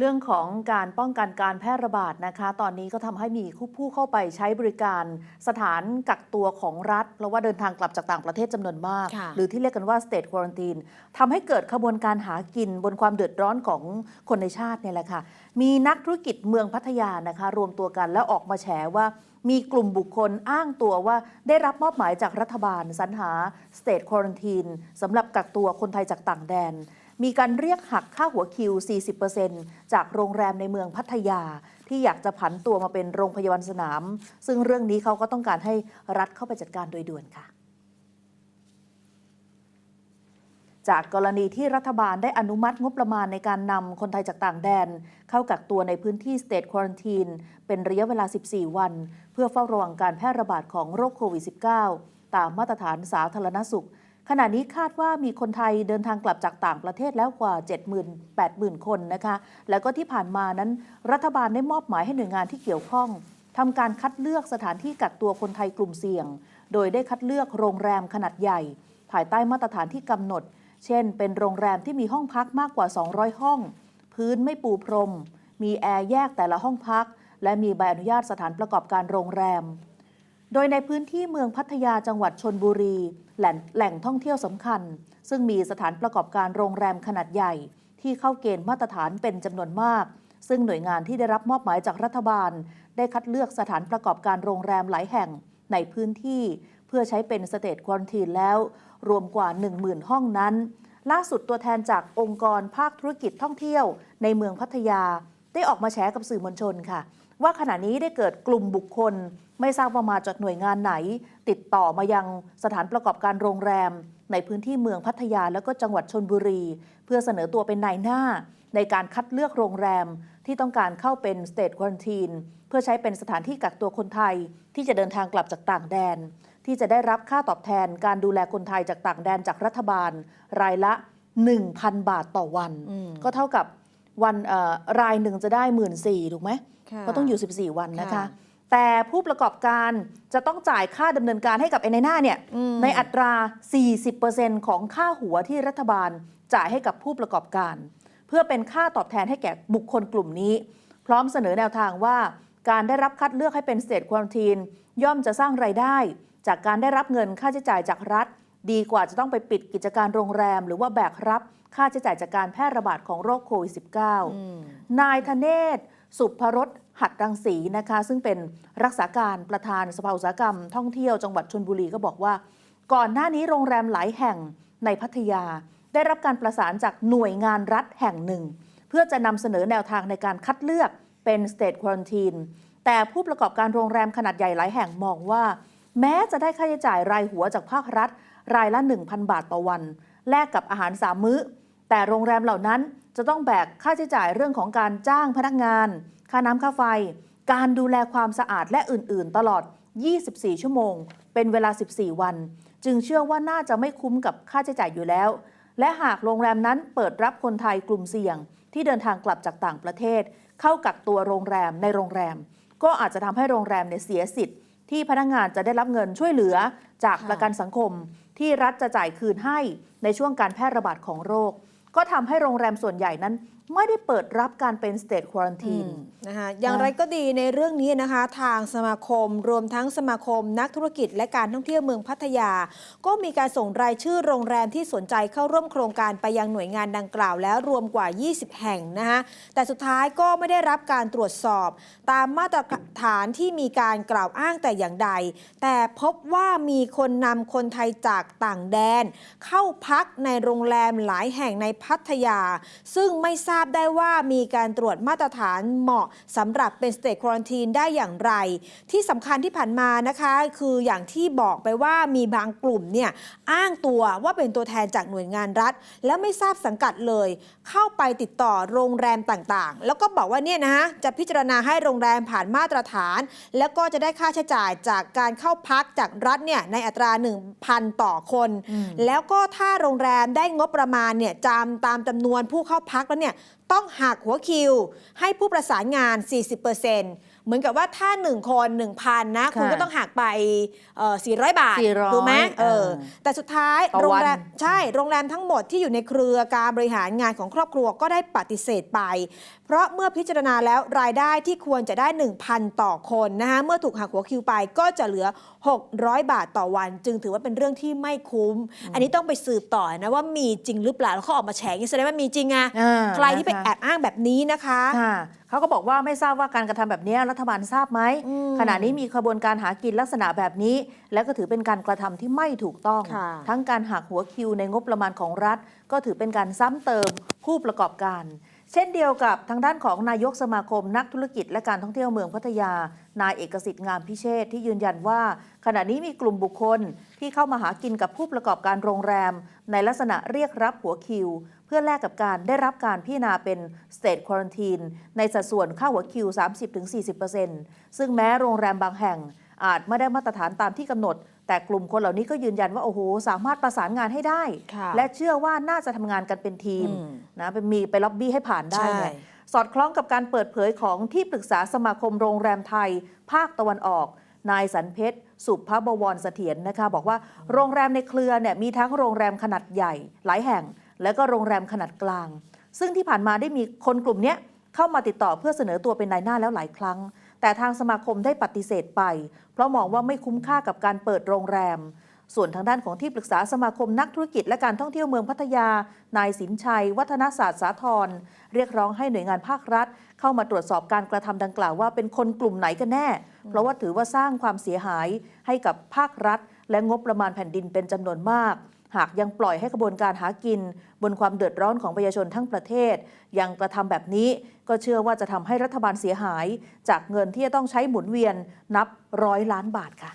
เรื่องของการป้องกันการแพร่ระบาดนะคะ ตอนนี้ก็ทำให้มีผู้เข้าไปใช้บริการสถานกักตัวของรัฐ เพราะว่าเดินทางกลับจากต่างประเทศจำนวนมากค่ะหรือที่เรียกกันว่า state quarantine ทำให้เกิดขบวนการหากินบนความเดือดร้อนของคนในชาติเนี่ยแหละค่ะ มีนักธุรกิจเมืองพัทยานะคะ รวมตัวกันแล้วออกมาแฉว่ามีกลุ่มบุคคลอ้างตัวว่าได้รับมอบหมายจากรัฐบาลสรรหา state quarantine สำหรับกักตัวคนไทยจากต่างแดน มีการเรียกหักค่าหัวคิว 40%จากโรงแรมในเมืองพัทยา ที่อยากจะผันตัวมาเป็นโรงพยาบาลสนาม ซึ่งเรื่องนี้เขาก็ต้องการให้รัฐเข้าไปจัดการโดยด่วนค่ะ จากกรณีที่รัฐบาลได้อนุมัติงบประมาณในการนำคนไทยจากต่างแดน เข้ากักตัวในพื้นที่ State Quarantine เป็นระยะเวลา 14 วัน เพื่อเฝ้าระวังการแพร่ระบาดของโรคโควิด -19 ตามมาตรฐานสาธารณสุข ขณะนี้คาดว่ามีคนไทยเดินทางกลับจากต่างประเทศแล้วกว่า 70,000 80,000 คนนะคะ แล้วก็ที่ผ่านมานั้น รัฐบาลได้มอบหมายให้หน่วยงานที่เกี่ยวข้องทำการคัดเลือกสถานที่กักตัวคนไทยกลุ่มเสี่ยง โดยได้คัดเลือกโรงแรมขนาดใหญ่ ภายใต้มาตรฐานที่กำหนด เช่น เป็นโรงแรมที่มีห้องพักมากกว่า 200 ห้อง พื้นไม่ปูพรม มีแอร์แยกแต่ละห้องพัก และมีใบอนุญาตสถานประกอบการโรงแรม โดยในพื้นที่เมืองพัทยาจังหวัดชนบุรีแหล่งแหล่งท่องเที่ยวสำคัญ ซึ่งมีสถานประกอบการโรงแรมขนาดใหญ่ ที่เข้าเกณฑ์มาตรฐานเป็นจำนวนมาก ซึ่งหน่วยงานที่ได้รับมอบหมายจากรัฐบาล ได้คัดเลือกสถานประกอบการโรงแรมหลายแห่งในพื้นที่ เพื่อใช้เป็นสเตทควอนตีนแล้ว รวมกว่า 10,000 ห้องนั้น ล่าสุดตัวแทนจากองค์กรภาคธุรกิจท่องเที่ยว ในเมืองพัทยา ได้ออกมาแชร์กับสื่อมวลชนค่ะ ว่าขณะนี้ได้เกิดกลุ่มบุคคล ไม่ทราบว่ามาจากหน่วยงานไหน ติดต่อมายังสถานประกอบการโรงแรม ในพื้นที่เมืองพัทยาแล้วก็จังหวัดชนบุรี เพื่อเสนอตัวเป็นนายหน้า ในการคัดเลือกโรงแรมที่ต้องการเข้าเป็นสเตทควอนตีนเพื่อใช้เป็นสถานที่กักตัวคนไทย ที่จะเดินทางกลับจากต่างแดน ที่จะได้รับค่าตอบแทนการดูแลคนไทยจากต่างแดนจากรัฐบาล รายละ 1,000 บาทต่อวันอืมก็เท่ากับ วันเอ่อรายหนึ่งจะได้หมื่นสี่ถูกไหมค่ะก็ต้องอยู่ 14 วันนะคะค่ะแต่ผู้ประกอบการจะต้องจ่ายค่าดำเนินการให้กับไอ้ในหน้าเนี่ยอืมในอัตรา 40%ของค่าหัวที่รัฐบาลจ่ายให้กับผู้ประกอบการ เพื่อเป็นค่าตอบแทนให้แก่บุคคลกลุ่มนี้ พร้อมเสนอแนวทางว่าการได้รับคัดเลือกให้เป็นสเตทควอนตีน ย่อมจะสร้างไรายได้ จากการได้รับเงินค่าใช้จ่ายจากรัฐ ดีกว่าจะต้องไปปิดกิจการโรงแรม หรือว่าแบกรับค่าใช้จ่ายจากการแพร่ระบาดของโรคโควิด -19 อืมนายธเนศสุภรสหัดรังสีนะคะ ซึ่งเป็นรักษาการประธานสภาอุตสาหกรรม ท่องเที่ยวจังหวัดชนบุรีก็บอกว่า ก่อนหน้านี้โรงแรมหลายแห่งในพัทยา ได้รับการประสานจากหน่วยงานรัฐแห่งหนึ่ง เพื่อจะนำเสนอแนวทางในการคัดเลือกเป็น state quarantine แต่ผู้ประกอบการโรงแรมขนาดใหญ่หลายแห่งมองว่า แม้จะได้ค่าใช้จ่ายรายหัวจากภาครัฐ รายละ 1,000 บาทต่อวัน แลกกับอาหารสามมื้อ แต่โรงแรมเหล่านั้นจะต้องแบกค่าใช้จ่ายเรื่องของการจ้างพนักงาน ค่าน้ำค่าไฟ การดูแลความสะอาดและอื่น ๆ ตลอด 24 ชั่วโมง เป็นเวลา 14 วัน จึงเชื่อว่าน่าจะไม่คุ้มกับค่าใช้จ่ายอยู่แล้ว และหากโรงแรมนั้นเปิดรับคนไทยกลุ่มเสี่ยง ที่เดินทางกลับจากต่างประเทศ เข้ากักตัวโรงแรมในโรงแรม ก็อาจจะทำให้โรงแรมเนี่ยเสียสิทธิ์ ที่พนักงานจะได้รับเงินช่วยเหลือจากค่ะประกันสังคม ที่รัฐจะจ่ายคืนให้ในช่วงการแพร่ระบาดของโรค ก็ทำให้โรงแรมส่วนใหญ่นั้น ไม่ได้เปิดรับการเป็น state quarantine นะคะอย่างไรก็ดีในเรื่องนี้นะคะ ทางสมาคมรวมทั้งสมาคมนักธุรกิจและการท่องเที่ยวเมืองพัทยา ก็มีการส่งรายชื่อโรงแรมที่สนใจเข้าร่วมโครงการไปยังหน่วยงานดังกล่าวแล้วรวมกว่า 20 แห่งนะคะแต่สุดท้ายก็ไม่ได้รับการตรวจสอบ ตามมาตรฐานที่มีการกล่าวอ้างแต่อย่างใด แต่พบว่ามีคนนำคนไทยจากต่างแดน เข้าพักในโรงแรมหลายแห่งในพัทยา ซึ่งไม่ทราบได้ว่ามีการตรวจมาตรฐานเหมาะสำหรับเป็นสเต e ควอนตีนได้อย่างไร ที่สำคัญที่ผ่านมานะคะ คืออย่างที่บอกไปว่ามีบางกลุ่มเนี่ยอ้างตัวว่าเป็นตัวแทนจากหน่วยงานรัฐ แล้วไม่ทราบสังกัดเลย เข้าไปติดต่อโรงแรมต่างๆ แล้วก็บอกว่าเนี่ยนะฮะจะพิจารณาให้โรงแรมผ่านมาตรฐาน แล้วก็จะได้ค่าใช้จ่ายจากการเข้าพักจากรัฐเนี่ยในอัตรา 1,000 ต่อคนอืมแล้วก็ถ้าโรงแรมได้งบประมาณเนี่ยจำตามจำนวนผู้เข้าพักแล้วเนี่ยต้องหักหัวคิว ให้ผู้ประสานงาน 40%เเหมือนกับว่าถ้า 1 คน 1,000 นะค่ะคุณก็ต้องหักไปเอ่อ400บาท400ถูกไหมเออเออแต่สุดท้ายต่อโรงวันแรมใช่โรงแรมทั้งหมดที่อยู่ในเครือการบริหารงานของครอบครัวก็ได้ปฏิเสธไป เพราะเมื่อพิจารณาแล้วรายได้ที่ควรจะได้ 1,000 ต่อคนนะคะเมื่อถูกหักหัวคิวไปก็จะเหลือ 600 บาทต่อวัน จึงถือว่าเป็นเรื่องที่ไม่คุ้ม อันนี้ต้องไปสืบต่อนะว่ามีจริงหรือเปล่าแล้วเขาออกมาแฉอย่างนี้แสดงว่ามีจริงอะอ่าใครที่ไปนะคะแอบอ้างแบบนี้นะคะค่ะ เขาก็บอกว่าไม่ทราบว่าการกระทำแบบนี้รัฐบาลทราบไหมอืมขณะนี้มีขบวนการหากินลักษณะแบบนี้ และก็ถือเป็นการกระทำที่ไม่ถูกต้องค่ะทั้งการหักหัวคิวในงบประมาณของรัฐ ก็ถือเป็นการซ้ำเติมผู้ประกอบการ เช่นเดียวกับทางด้านของนายกสมาคม นักธุรกิจและการท่องเที่ยวเมืองพัทยา นายเอกสิทธิ์งามพิเชษฐ์ที่ยืนยันว่า ขณะนี้มีกลุ่มบุคคลที่เข้ามาหากินกับผู้ประกอบการโรงแรม ในลักษณะเรียกรับหัวคิว เพื่อแลกกับการได้รับการพิจารณาเป็น state quarantine ในสัดส่วนค่าหัวคิว 30-40%ซึ่งแม้โรงแรมบางแห่งอาจไม่ได้มาตรฐานตามที่กำหนด แต่กลุ่มคนเหล่านี้ก็ยืนยันว่า โอ้โห สามารถประสานงานให้ได้ค่ะและเชื่อว่าน่าจะทำงานกันเป็นทีมอืมนะเป็นมีไปล็อบบี้ให้ผ่านได้เนี่ยใช่สอดคล้องกับการเปิดเผยของที่ปรึกษาสมาคมโรงแรมไทย ภาคตะวันออก นายสันเพชร สุภบวรเสถียรนะคะ บอกว่าโรงแรมในเครือเนี่ยมีทั้งโรงแรมขนาดใหญ่หลายแห่ง และก็โรงแรมขนาดกลาง ซึ่งที่ผ่านมาได้มีคนกลุ่มเนี้ยเข้ามาติดต่อเพื่อเสนอตัวเป็นนายหน้าแล้วหลายครั้ง แต่ทางสมาคมได้ปฏิเสธไป เพราะมองว่าไม่คุ้มค่ากับการเปิดโรงแรม ส่วนทางด้านของที่ปรึกษาสมาคมนักธุรกิจและการท่องเที่ยวเมืองพัทยา นายสินชัย วัฒนศาสตร์สาธรเรียกร้องให้หน่วยงานภาครัฐ เข้ามาตรวจสอบการกระทำดังกล่าวว่าเป็นคนกลุ่มไหนกันแน่ เพราะว่าถือว่าสร้างความเสียหายให้กับภาครัฐ และงบประมาณแผ่นดินเป็นจำนวนมาก หากยังปล่อยให้กระบวนการหากิน บนความเดือดร้อนของประชาชนทั้งประเทศ ยังกระทำแบบนี้ก็เชื่อว่าจะทำให้รัฐบาลเสียหาย จากเงินที่จะต้องใช้หมุนเวียนนับร้อยล้านบาทค่ะ